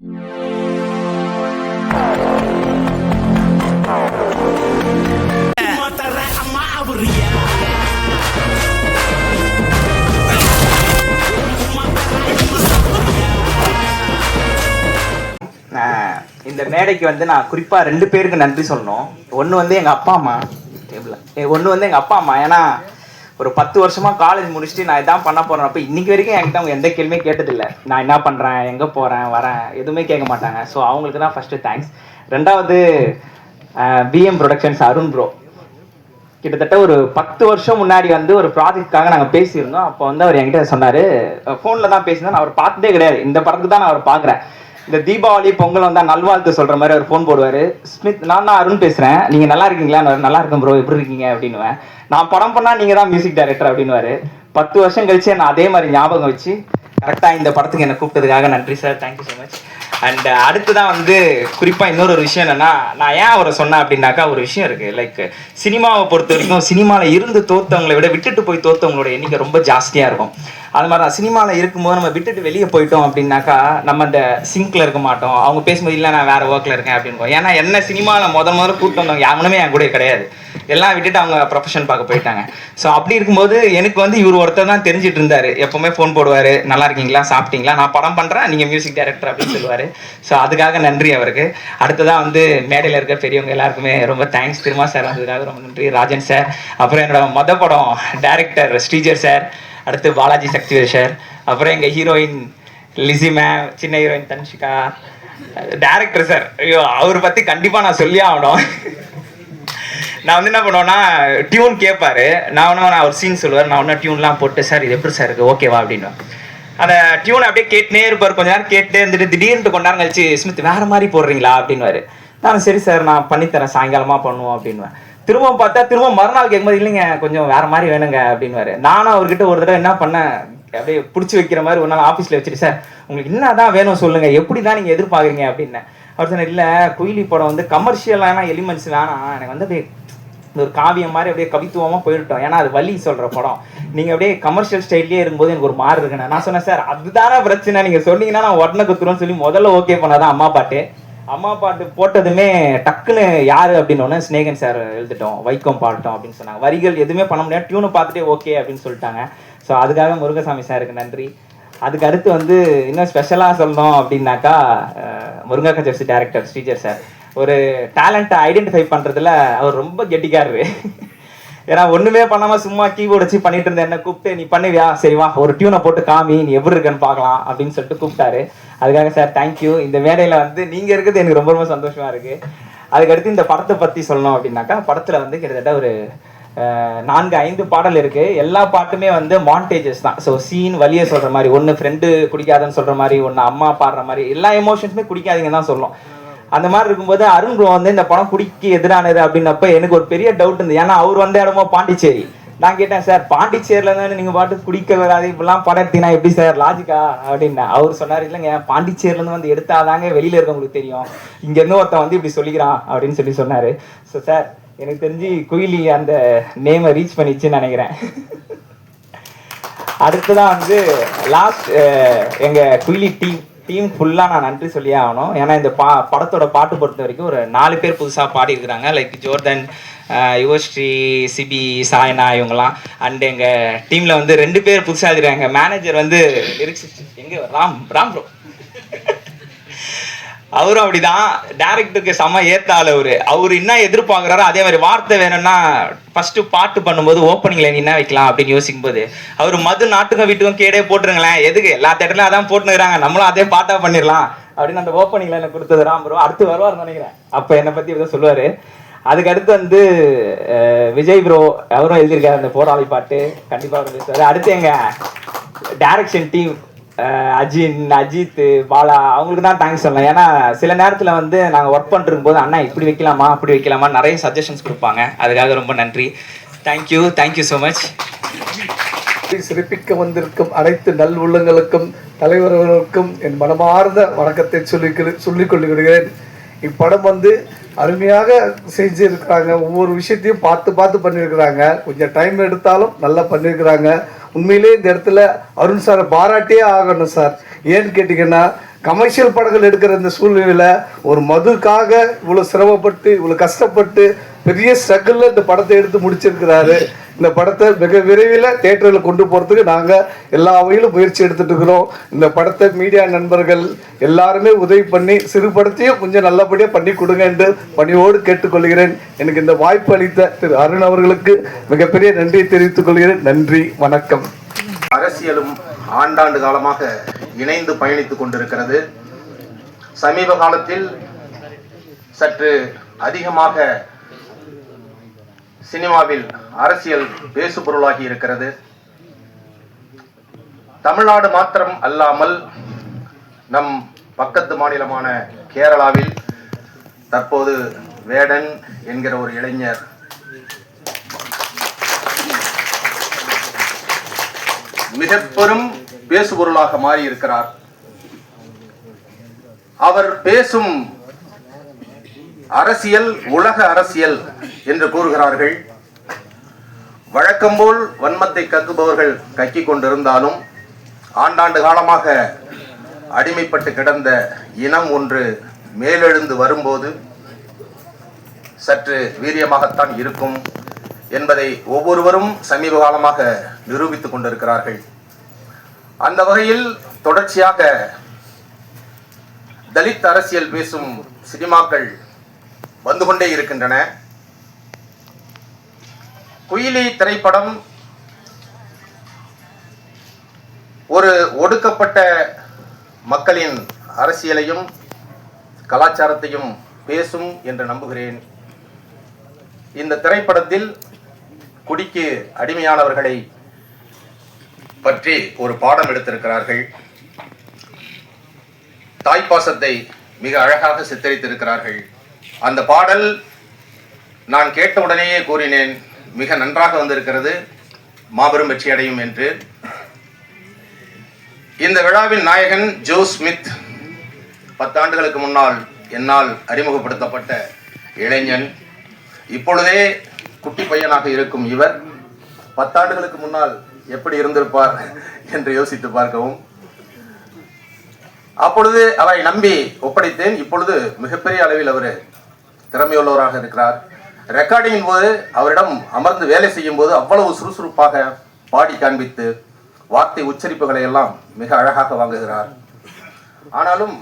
இந்த மேடைக்கு வந்து நான் குறிப்பாக ரெண்டு பேருக்கு நன்றி சொல்லணும். ஒன்று வந்து எங்கள் அப்பா அம்மா. டேபிளில் ஒன்று வந்து எங்கள் அப்பா அம்மா. ஏன்னா ஒரு பத்து வருஷமாக காலேஜ் முடிச்சுட்டு நான் இதான் பண்ண போகிறேன் அப்போ இன்னைக்கு வரைக்கும் என்கிட்ட அவங்க எந்த கேள்வியும் கேட்டதில்லை. நான் என்ன பண்ணுறேன் எங்கே போகிறேன் வரேன்? எதுவுமே கேட்க மாட்டாங்க. ஸோ அவங்களுக்கு தான் ஃபர்ஸ்ட் தேங்க்ஸ் ரெண்டாவது பிஎம் ப்ரொடக்ஷன்ஸ் அருண் ப்ரோ கிட்டத்தட்ட ஒரு பத்து வருஷம் முன்னாடி வந்து ஒரு ப்ராஜெக்ட்காக நாங்கள் பேசியிருந்தோம். அப்போ வந்து அவர் என்கிட்ட சொன்னார் ஃபோனில் தான் பேசியிருந்தேன். நான் அவர் பார்த்ததே கிடையாது. இந்த படத்துக்கு தான் நான் அவர் பார்க்குறேன். இந்த தீபாவளி பொங்கல் வந்தால் நல்வாழ்த்து சொல்கிற மாதிரி அவர் ஃபோன் போடுவார். ஸ்மித் நான் தான் அருண் பேசுகிறேன் நீங்கள் நல்லா இருக்கீங்களா? நல்லா இருக்கேன் ப்ரோ எப்படி இருக்கீங்க? அப்படின்னுவேன். நான் படம் பண்ணால் நீங்கள் தான் மியூசிக் டைரக்டர் அப்படின்னுவார். பத்து வருஷம் கழிச்சு நான் அதே மாதிரி ஞாபகம் வச்சு கரெக்டாக இந்த படத்துக்கு என்னை கூப்பிட்டதுக்காக நன்றி sir thank you so much and அடுத்துதான் வந்து குறிப்பாக இன்னொரு ஒரு விஷயம் என்னன்னா நான் ஏன் அவரை சொன்னேன் அப்படின்னாக்கா ஒரு விஷயம் இருக்கு. லைக் சினிமாவை பொறுத்த வரைக்கும் சினிமாவில் இருந்து தோத்தவங்களை விட விட்டுட்டு போய் தோத்தவங்களோட எண்ணிக்கை ரொம்ப ஜாஸ்தியாக இருக்கும். அது மாதிரி தான் சினிமாவில் இருக்கும்போது நம்ம விட்டுட்டு வெளியே போயிட்டோம் அப்படின்னாக்கா நம்ம அந்த சிங்க்ல இருக்க மாட்டோம். அவங்க பேசும்போது இல்லை நான் வேற ஒர்க்கில் இருக்கேன் அப்படின்னு ஏன்னா என்ன சினிமாவில் முதல் முதல்ல கூப்பிட்டு வந்தவங்க யாருமே என் கூட கிடையாது. எல்லாம் விட்டுட்டு அவங்க ப்ரொஃபஷன் பார்க்க போயிட்டாங்க. ஸோ அப்படி இருக்கும்போது எனக்கு வந்து இவர் ஒருத்தர் தான் தெரிஞ்சிட்டு இருந்தாரு. எப்பவுமே ஃபோன் போடுவார். நல்லா இருக்கீங்களா? சாப்பிட்டீங்களா? நான் படம் பண்ணுறேன் நீங்கள் மியூசிக் டைரக்டர் அப்படின்னு சொல்லுவார். ஸோ அதுக்காக நன்றி அவருக்கு. அடுத்ததாக வந்து மேடையில் இருக்க பெரியவங்க எல்லாருக்குமே ரொம்ப தேங்க்ஸ் திருமா சார் வந்ததுக்காக ரொம்ப நன்றி. ராஜன் சார் அப்புறம் என்னோட மொத படம் டேரக்டர் ஸ்ரீஜர் சார் அடுத்து பாலாஜி சக்திவேல் சார் அப்புறம் எங்கள் ஹீரோயின் லிசி மேம் சின்ன ஹீரோயின் தன்ஷிகா. டேரக்டர் சார் ஐயோ அவர் பற்றி கண்டிப்பாக நான் சொல்லி ஆகணும். நான் வந்து என்ன பண்ணுவேன்னா டியூன் கேட்பாரு நான் ஒன்று நான் ஒரு சீன் சொல்லுவார் நான் ஒன்றும் டியூன்லாம் போட்டு சார் இது எப்படி சார் இருக்கு? ஓகேவா அப்படின்னு அந்த டியூன் அப்படியே கேட்டுனே இருப்பார். கொஞ்ச நேரம் கேட்டு இருந்துட்டு திடீர்னு கொஞ்ச நேரம் கழிச்சு ஸ்மித் வேற மாதிரி போடுறீங்களா? அப்படின்னு நான் சரி சார் நான் பண்ணித்தரேன். சாயங்காலமாக பண்ணுவோம். அப்படின்னுவேன். திரும்ப பார்த்தா திரும்ப மறுநாள் கேட்கும்போது இல்லைங்க கொஞ்சம் வேற மாதிரி வேணுங்க. அப்படின்னு நானும் அவர்கிட்ட ஒரு தடவை என்ன பண்ணேன் அப்படியே பிடிச்சி வைக்கிற மாதிரி ஒரு நாள் ஆஃபீஸில் வச்சுட்டு சார் உங்களுக்கு என்ன தான் வேணும் சொல்லுங்கள் எப்படி தான் நீங்கள் எதிர்பார்க்குறீங்க? அப்படின்னு அவர் சொன்னார் இல்லை குயிலி படம் வந்து கமர்ஷியலான எலிமெண்ட்ஸ் வேணாம் எனக்கு வந்து அப்படியே இந்த ஒரு காவியம் மாதிரி அப்படியே கவித்துவமாக போயிட்டோம் ஏன்னா அது வலி சொல்கிற படம். நீங்கள் அப்படியே கமர்ஷியல் ஸ்டைல்லே இருக்கும்போது எனக்கு ஒரு மாறு இருக்குண்ணே. நான் சொன்னேன் சார் அதுதானே பிரச்சனை. நீங்கள் சொன்னீங்கன்னா நான் உடனே குத்துருவோம்னு சொல்லி முதல்ல ஓகே பண்ணாதான் அம்மா பாட்டு. அம்மா பாட்டு போட்டதுமே டக்குன்னு யாரு அப்படின்னு ஸ்னேகன் சார் எழுதிட்டோம். வைக்கம் பாடட்டும் அப்படின்னு சொன்னாங்க. வரிகள் எதுவுமே பண்ண முடியாது. டியூனை பார்த்துட்டே ஓகே அப்படின்னு சொல்லிட்டாங்க. ஸோ அதுக்காக முருகசாமி சாருக்கு நன்றி. அதுக்கு அடுத்து வந்து இன்னும் ஸ்பெஷலாக சொல்லணும் அப்படின்னாக்கா அஹ், முருங்கக்கா ஜெர்சி டேரக்டர் ஸ்ரீஜர் சார் ஒரு டேலண்ட்டை ஐடென்டிஃபை பண்ணுறதுல அவர் ரொம்ப கெட்டிக்காரரு. ஏன்னா ஒன்றுமே பண்ணாமல் சும்மா கீபோர்டு வச்சு பண்ணிட்டு இருந்த என்ன கூப்பிட்டு நீ பண்ணுவியா? சரி வா. ஒரு டியூனை போட்டு காமி. நீ எப்படி இருக்கன்னு பார்க்கலாம். அப்படின்னு சொல்லிட்டு கூப்பிட்டாரு. அதுக்காக சார் தேங்க்யூ இந்த மேடையில் வந்து நீங்கள் இருக்கிறது எனக்கு ரொம்ப ரொம்ப சந்தோஷமாக இருக்குது அதுக்கடுத்து இந்த படத்தை பற்றி சொல்லணும் அப்படின்னாக்கா படத்தில் வந்து கிட்டத்தட்ட ஒரு நான்கு ஐந்து பாடல் இருக்கு. எல்லா பாட்டுமே வந்து மாண்டேஜஸ் தான். ஸோ சீன் வழியை சொல்ற மாதிரி ஒன்று ஃப்ரெண்டு குடிக்காதன்னு சொல்ற மாதிரி ஒன்று அம்மா பாடுற மாதிரி எல்லா எமோஷன்ஸுமே குடிக்காதீங்கன்னு தான் சொல்லும் அந்த மாதிரி இருக்கும்போது அருண் குரு வந்து இந்த படம் குடிக்கு எதிரானது அப்படின்னப்ப எனக்கு ஒரு பெரிய டவுட் இருந்தது. ஏன்னா அவர் வந்த இடமோ பாண்டிச்சேரி. நான் கேட்டேன் சார் பாண்டிச்சேரியில தானே நீங்க பாட்டு குடிக்க வராது. இப்படிலாம் படம் எடுத்தீங்கன்னா எப்படி சார்? லாஜிக்கா அப்படின்னு. அவர் சொன்னார் இல்லைங்க பாண்டிச்சேரியில இருந்து வந்து எடுத்தாதாங்க வெளியில இருக்கவங்களுக்கு தெரியும். இங்க இருந்து ஒருத்தன் வந்து இப்படி சொல்லிக்கிறான். அப்படின்னு சொல்லி சொன்னாரு. ஸோ சார் எனக்கு தெரிஞ்சு குயிலி அந்த நேமை ரீச் பண்ணிச்சுன்னு நினைக்கிறேன். அடுத்ததான் வந்து லாஸ்ட் எங்கள் குயிலி டீம் டீம் ஃபுல்லாக நான் நன்றி சொல்லியே ஆகணும். ஏன்னா இந்த பா படத்தோட பாட்டு பொறுத்த வரைக்கும் ஒரு நாலு பேர் புதுசாக பாடியிருக்கிறாங்க. லைக் ஜோர்தன் யுவஸ்ரீ சிபி சாய்னா இவங்கலாம் அண்ட் எங்கள் டீமில் வந்து ரெண்டு பேர் புதுசாக இருக்கிறாங்க மேனேஜர் வந்து லிரிக்ஸ் எங்கே ராம் ராம் ப்ரோ அவரும் அப்படிதான். டேரக்டருக்கு செம ஏத்த அவரு. அவரு அவர் என்ன எதிர்பார்க்குறாரோ அதே மாதிரி வார்த்தை வேணும்னா ஃபர்ஸ்ட் பாட்டு பண்ணும்போது ஓப்பனிங்ல என்ன வைக்கலாம் அப்படின்னு யோசிக்கும் போது அவர் மது நாட்டுக்கும் வீட்டுக்கும் கேடே போட்டுருங்களேன். எதுக்கு? எல்லா தேட்டர்லயும் அதான் போட்டுருக்காங்க நம்மளும் அதே பாட்டா பண்ணிடலாம். அப்படின்னு அந்த ஓப்பனிங்ல எனக்கு கொடுத்தது ராம் ப்ரோ அடுத்து வருவார் நினைக்கிறேன். அப்ப என்னை பத்தி இதை சொல்லுவாரு. அதுக்கு அடுத்து வந்து விஜய் ப்ரோ அவரும் எழுதியிருக்காரு அந்த போராளி பாட்டு. கண்டிப்பா அடுத்து எங்க? டைரக்ஷன் டீம் அஜின் அஜித் பாலா அவங்களுக்கு தான் தேங்க்ஸ் சொல்லலாம் ஏன்னா சில நேரத்தில் வந்து நாங்கள் ஒர்க் பண்ணிருக்கும் போது அண்ணா இப்படி வைக்கலாமா? அப்படி வைக்கலாமா? நிறைய சஜஷன்ஸ் கொடுப்பாங்க. அதுக்காக ரொம்ப நன்றி. தேங்க்யூ தேங்க்யூ ஸோ மச் சிறப்பிக்க வந்திருக்கும் அனைத்து நல் உள்ளங்களுக்கும் தலைவர்களுக்கும் என் மனமார்ந்த வணக்கத்தை சொல்லி சொல்லிக் கொள்ளுகிறேன் இப்படம் வந்து அருமையாக செஞ்சுருக்கிறாங்க. ஒவ்வொரு விஷயத்தையும் பார்த்து பார்த்து பண்ணியிருக்கிறாங்க கொஞ்சம் டைம் எடுத்தாலும் நல்லா பண்ணியிருக்கிறாங்க உண்மையிலே இந்த இடத்துல அருண் சாரை பாராட்டியே ஆகணும் சார். ஏன்னு கேட்டிங்கன்னா கமர்ஷியல் படங்கள் எடுக்கிற இந்த சூழ்நிலையில் ஒரு மதுக்காக இவ்வளோ சிரமப்பட்டு இவ்வளோ கஷ்டப்பட்டு பெரிய ஸ்ட்ரகிளில் இந்த படத்தை எடுத்து முடிச்சிருக்கிறாரு. இந்த படத்தை மிக விரைவில் தேட்டரில் கொண்டு போகிறதுக்கு நாங்கள் எல்லா வகையிலும் முயற்சி எடுத்துகிட்டு இருக்கிறோம். இந்த படத்தை மீடியா நண்பர்கள் எல்லாருமே உதவி பண்ணி சிறு படத்தையும் கொஞ்சம் நல்லபடியாக பண்ணி கொடுங்க என்று பணியோடு கேட்டுக்கொள்கிறேன். எனக்கு இந்த வாய்ப்பு அளித்த திரு அருண் அவர்களுக்கு மிகப்பெரிய நன்றியை தெரிவித்துக் கொள்கிறேன். நன்றி வணக்கம். அரசியலும் ஆண்டாண்டு காலமாக இணைந்து பயணித்துக் கொண்டிருக்கிறது. சமீப காலத்தில் சற்று அதிகமாக சினிமாவில் அரசியல் பேசுபொருளாகி இருக்கிறது. தமிழ்நாடு மாத்திரம் அல்லாமல் நம் பக்கத்து மாநிலமான கேரளாவில் தற்போது வேடன் என்கிற ஒரு இளைஞர் மிக பெரும் பேசுபொருளாக மாறி இருக்கிறார் அவர் பேசும் அரசியல் உலக அரசியல் என்று கூறுகிறார்கள். வழக்கம்போல் வன்மத்தை கக்குபவர்கள் கக்கிக் கொண்டிருந்தாலும் ஆண்டாண்டு காலமாக அடிமைப்பட்டு கிடந்த இனம் ஒன்று மேலெழுந்து வரும்போது சற்று வீரியமாகத்தான் இருக்கும். என்பதை ஒவ்வொருவரும் சமீப காலமாக நிரூபித்துக் கொண்டிருக்கிறார்கள். அந்த வகையில் தொடர்ச்சியாக தலித் அரசியல் பேசும் சினிமாக்கள் வந்து கொண்டே இருக்கின்றன. குயிலி திரைப்படம் ஒரு ஒடுக்கப்பட்ட மக்களின் அரசியலையும் கலாச்சாரத்தையும் பேசும் என்று நம்புகிறேன். இந்த திரைப்படத்தில் குடிக்கு அடிமையானவர்களை பற்றி ஒரு பாடம் எடுத்திருக்கிறார்கள். தாய்ப்பாசத்தை மிக அழகாக சித்தரித்திருக்கிறார்கள். அந்த பாடல் நான் கேட்ட உடனேயே கூறினேன் மிக நன்றாக வந்திருக்கிறது மாபெரும் வெற்றி அடையும் என்று. இந்த விழாவின் நாயகன் ஜோ ஸ்மித் பத்தாண்டுகளுக்கு முன்னால் என்னால் அறிமுகப்படுத்தப்பட்ட இளைஞன். இப்பொழுதே குட்டி பையனாக இருக்கும் இவர் பத்தாண்டுகளுக்கு முன்னால் எப்படி இருந்திருப்பார் என்று யோசித்து பார்க்கவும். அப்பொழுது அவரை நம்பி ஒப்படைத்தேன். இப்பொழுது மிகப்பெரிய அளவில் அவர் திறமையுள்ளவராக இருக்கிறார். ரெக்கார்டிங்கின் போது அவரிடம் அமர்ந்து வேலை செய்யும் போது அவ்வளவு சுறுசுறுப்பாக பாடி காண்பித்து வார்த்தை உச்சரிப்புகளை எல்லாம் மிக அழகாக வாங்குகிறார். ஆனாலும்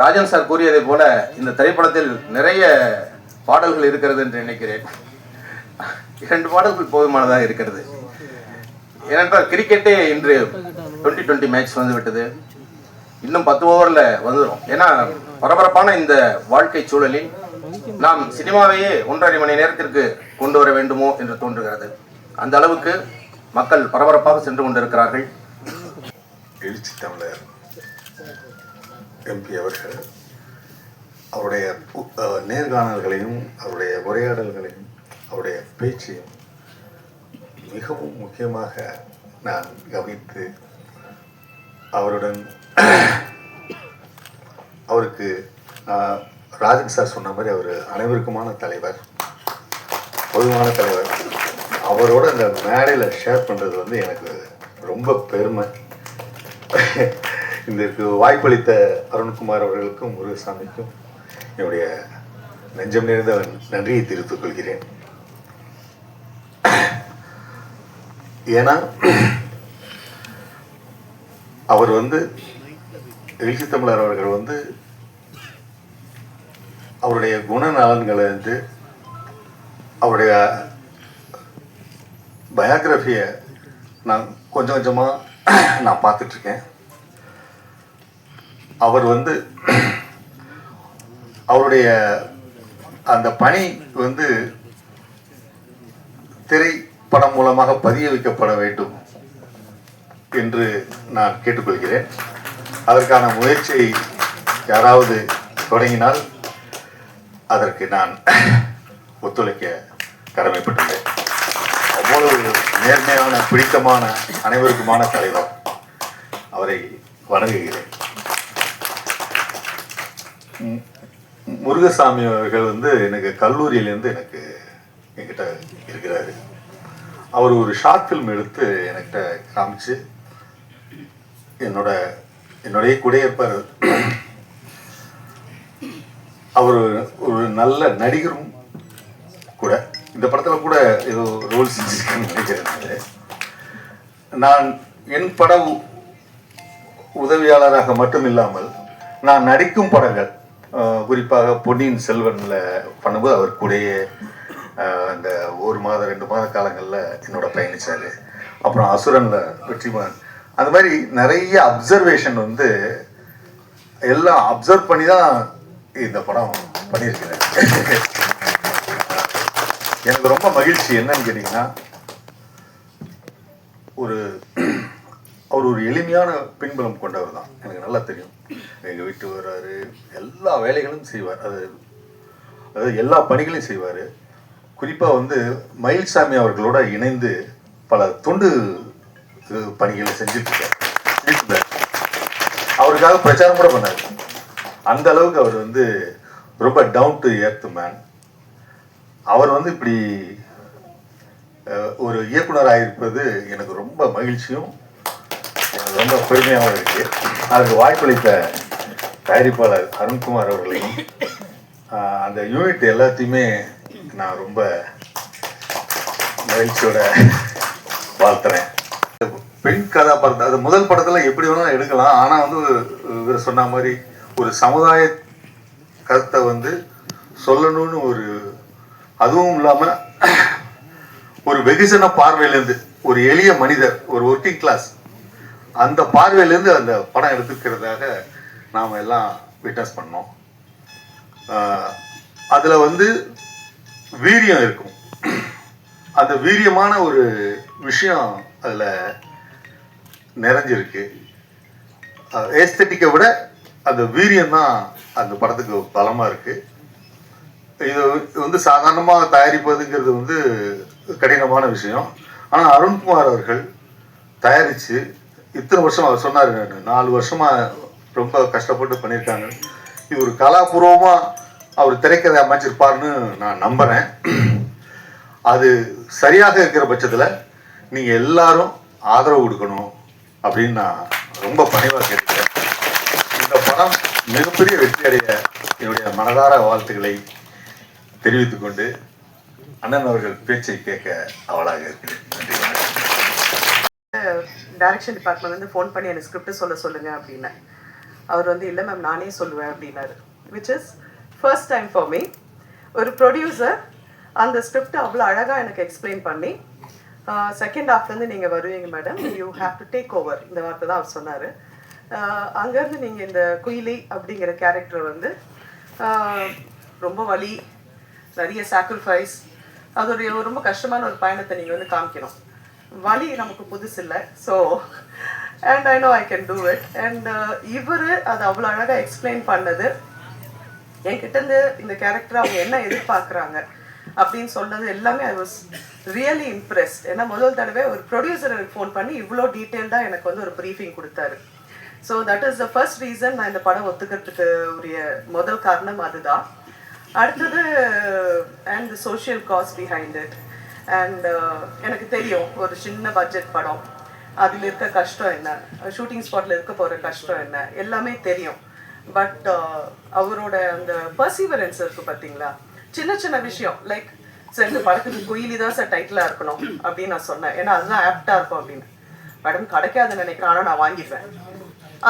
ராஜன் சார் கூறியதை போல இந்த திரைப்படத்தில் நிறைய பாடல்கள் இருக்கிறது என்று நினைக்கிறேன் இரண்டு பாடல்கள் போதுமானதாக இருக்கிறது. ஏனென்றால் கிரிக்கெட்டே இன்று டுவெண்ட்டி டுவெண்ட்டி மேட்ச் வந்து விட்டது இன்னும் பத்து ஓவரில் வந்துடும் ஏன்னா பரபரப்பான இந்த வாழ்க்கை சூழலில் நாம் சினிமாவையே ஒன்றரை மணி நேரத்திற்கு கொண்டு வர வேண்டுமோ என்று தோன்றுகிறது. அந்த அளவுக்கு மக்கள் பரபரப்பாக சென்று கொண்டிருக்கிறார்கள். எழுச்சி தமிழர் எம்பி அவர்கள் அவருடைய நேர்காணல்களையும் அவருடைய உரையாடல்களையும் அவருடைய பேச்சையும் மிகவும் முக்கியமாக நான் கவனித்து அவருடன் அவருக்கு நான் ராஜன் சார் சொன்ன மாதிரி அவர் அனைவருக்குமான தலைவர் பொதுவான தலைவர். அவரோட அந்த மேடையில் ஷேர் பண்ணுறது வந்து எனக்கு ரொம்ப பெருமை. இதற்கு வாய்ப்பளித்த அருண்குமார் அவர்களுக்கும் முருகசாமிக்கும் என்னுடைய நெஞ்சம் நிறைந்த நன்றியை தெரிவித்துக் கொள்கிறேன். ஏன்னா அவர் வந்து எழுச்சி தமிழர் அவர்கள் வந்து அவருடைய குணநலன்களை வந்து அவருடைய பயோகிராஃபியை நான் கொஞ்சம் கொஞ்சமாக நான் பார்த்துட்ருக்கேன். அவர் வந்து அவருடைய அந்த பணி வந்து திரை படம் மூலமாக பதிய வைக்கப்பட வேண்டும் என்று நான் கேட்டுக்கொள்கிறேன். அதற்கான முயற்சியை யாராவது தொடங்கினால் அதற்கு நான் ஒத்துழைக்க கடமைப்பட்டுள்ளேன். அவ்வளவு நேர்மையான பிடித்தமான அனைவருக்குமான தலைவர் அவரை வணங்குகிறேன். முருகசாமி அவர்கள் வந்து எனக்கு கல்லூரியிலேருந்து எனக்கு என்கிட்ட இருக்கிறாரு. அவர் ஒரு ஷார்ட் ஃபிலிம் எடுத்து என்கிட்ட காமிச்சு என்னோட என்னுடைய குடியிருப்பார் அவர் ஒரு நல்ல நடிகரும் கூட. இந்த படத்தில் கூட ஏதோ ரோல் செஞ்சிருக்கேன்னு நினைக்கிறேன் நான். என் பட உதவியாளராக மட்டும் இல்லாமல் நான் நடிக்கும் படங்கள் குறிப்பாக பொன்னியின் செல்வனில் பண்ணும்போது அவர் கூடயே அந்த ஒரு மாதம் ரெண்டு மாத காலங்களில் என்னோட பயணிச்சார் அப்புறம் அசுரன்ல வெற்றிமான் அந்த மாதிரி நிறைய அப்சர்வேஷன் வந்து எல்லாம் அப்சர்வ் பண்ணி தான் இந்த படம் பண்ணியிருக்கிறேன். எனக்கு ரொம்ப மகிழ்ச்சி என்னன்னு கேட்டிங்கன்னா ஒரு அவர் ஒரு எளிமையான பின்புலம் கொண்டவர் தான். எனக்கு நல்லா தெரியும். எங்கள் வீட்டு வர்றாரு. எல்லா வேலைகளும் செய்வார். அது அதாவது எல்லா பணிகளையும் செய்வார். குறிப்பாக வந்து மயில்சாமி அவர்களோட இணைந்து பல தொண்டு பணிகளை செஞ்சுட்டு இருக்கார் அவருக்காக பிரச்சாரம் கூட பண்ணார். அந்த அளவுக்கு அவர் வந்து ரொம்ப டவுன் டு எர்த் மேன் அவர் வந்து இப்படி ஒரு இயக்குனராக இருப்பது எனக்கு ரொம்ப மகிழ்ச்சியும் எனக்கு ரொம்ப பெருமையாகவும் இருக்கு. அதுக்கு வாய்ப்பளித்த தயாரிப்பாளர் அருண்குமார் அவர்களையும் அந்த யூனிட் எல்லாத்தையுமே நான் ரொம்ப மகிழ்ச்சியோட வாழ்த்துறேன். பெண் கதாபாத்திரம் அது முதல் படத்துல எப்படி வேணாலும் எடுக்கலாம். ஆனா வந்து இவர் சொன்ன மாதிரி ஒரு சமுதாய கருத்தை வந்து சொல்லணும்னு ஒரு அதுவும் இல்லாம ஒரு வெகுஜன பார்வையிலேருந்து ஒரு எளிய மனிதர் ஒரு ஒர்க்கிங் கிளாஸ் அந்த பார்வையிலேருந்து அந்த படம் எடுத்துக்கிறதாக நாம் எல்லாம் விட்னஸ் பண்ணோம். அதில் வந்து வீரியம் இருக்கும். அந்த வீரியமான ஒரு விஷயம் அதில் நிறைஞ்சிருக்கு. ஏஸ்தட்டிக்கை விட அந்த வீரியம் தான் அந்த படத்துக்கு பலமாக இருக்கு. இது வந்து சாதாரணமாக தயாரிப்பதுங்கிறது வந்து கடினமான விஷயம். ஆனால் அருண்குமார் அவர்கள் தயாரித்து இத்தனை வருஷம் அவர் சொன்னார் நாலு வருஷமாக ரொம்ப கஷ்டப்பட்டு பண்ணியிருக்காங்க. இது ஒரு கலாபூர்வமாக அவர் திரைக்கதை அமைச்சிருப்பாருன்னு நான் நம்புகிறேன் அது சரியாக இருக்கிற பட்சத்தில் நீங்கள் எல்லாரும் ஆதரவு கொடுக்கணும் அப்படின்னு நான் ரொம்ப பணிவாக கேட்குறேன் இந்த படம் மிகப்பெரிய வெற்றி அடைய என்னுடைய மனதார வாழ்த்துக்களை தெரிவித்துக்கொண்டு அண்ணன் அவர்கள் பேச்சை கேட்க அவளாக இருக்கிறேன். நன்றி டைரக்ஷன் டிபார்ட்மெண்ட் வந்து ஃபோன் பண்ணி எனக்கு ஸ்கிரிப்ட் சொல்ல சொல்லுங்க அப்படின்னு. அவர் வந்து இல்லை மேம் நானே சொல்லுவேன் அப்படின்னாரு. Which is first time for me ஒரு ப்ரொடியூசர் அந்த ஸ்கிரிப்டை அவ்வளோ அழகாக எனக்கு எக்ஸ்பிளைன் பண்ணி செகண்ட் ஹாஃப்லேருந்து நீங்கள் வருவீங்க madam you have to take over இந்த வார்த்தை தான் அவர் சொன்னார். அங்கேருந்து நீங்கள் இந்த குயிலி அப்படிங்கிற கேரக்டர் வந்து ரொம்ப வலி நிறைய சாக்ரிஃபைஸ் அதோடைய ரொம்ப கஷ்டமான ஒரு பயணத்தை நீங்கள் வந்து காமிக்கணும். வலி நமக்கு புதுசு இல்லை. So and I know I can do it and இவர் அதை அவ்வளோ அழகாக எக்ஸ்பிளைன் பண்ணது. என்கிட்ட இருந்து இந்த கேரக்டர் அவங்க என்ன எதிர்பார்க்குறாங்க அப்படின்னு சொன்னது எல்லாமே ஐ வாஸ் ரியலி இம்ப்ரெஸ்ட் ஏன்னா முதல் தடவை ஒரு ப்ரொடியூசர் எனக்கு ஃபோன் பண்ணி இவ்வளோ டீட்டெயில்டாக எனக்கு வந்து ஒரு ப்ரீஃபிங் கொடுத்தாரு. So that is the first reason நான் இந்த படம் ஒத்துக்கிறதுக்கு உரிய முதல் காரணம் அதுதான். அடுத்தது and social cause behind it and எனக்கு தெரியும் ஒரு சின்ன பட்ஜெட் படம். அதில் இருக்க கஷ்டம் என்ன? ஷூட்டிங் ஸ்பாட்டில் இருக்க போகிற கஷ்டம் என்ன? எல்லாமே தெரியும். பட் uh, அவரோட அந்த பர்சீவரன்ஸ் இருக்கு பார்த்தீங்களா? சின்ன சின்ன விஷயம். லைக் சார் இந்த படத்துக்கு குயிலி தான் சார் டைட்டிலாக இருக்கணும் அப்படின்னு நான் சொன்னேன். ஏன்னா அதுதான் ஆப்டாக இருக்கும் அப்படின்னு. மேடம் கிடைக்காதுன்னு நினைக்கிறேன். ஆனால் நான் வாங்கிடுவேன்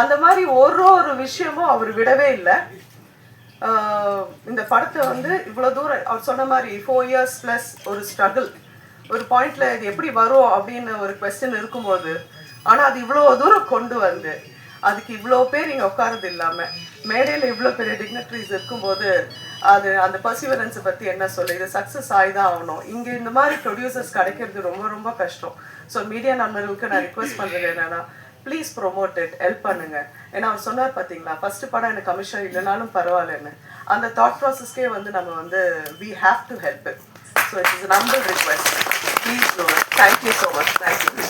அந்த மாதிரி ஒரு ஒரு விஷயமும் அவர் விடவே இல்லை. இந்த படத்தை வந்து இவ்வளோ தூரம் அவர் சொன்ன மாதிரி ஃபோர் இயர்ஸ் ப்ளஸ் ஒரு ஸ்ட்ரகிள் ஒரு பாயிண்ட்ல இது எப்படி வரும் அப்படின்னு ஒரு கொஸ்டின் இருக்கும்போது ஆனால் அது இவ்வளோ தூரம் கொண்டு வந்து அதுக்கு இவ்வளோ பேர் இங்கே உட்காரது இல்லாமல் மேடையில் இவ்வளோ பெரிய டிக்னட்ரிஸ் இருக்கும்போது அது அந்த பர்சிவரன்ஸை பற்றி என்ன சொல்ல? இது சக்ஸஸ் ஆகி தான் ஆகணும். இங்கே இந்த மாதிரி ப்ரொடியூசர்ஸ் கிடைக்கிறது ரொம்ப ரொம்ப கஷ்டம். ஸோ மீடியா நண்பர்களுக்கு நான் ரிக்வெஸ்ட் பண்ணுறது என்னன்னா ப்ளீஸ் ப்ரொமோட் இட் ஹெல்ப் பண்ணுங்க. ஏன்னா அவர் சொன்னார் பார்த்தீங்களா ஃபர்ஸ்ட் படம் எனக்கு கமிஷன் இல்லைனாலும் பரவாயில்லன்னு. அந்த தாட் ப்ராசஸ்க்கே வந்து நம்ம வந்து we have to help it so it is number request please thank you so much thank you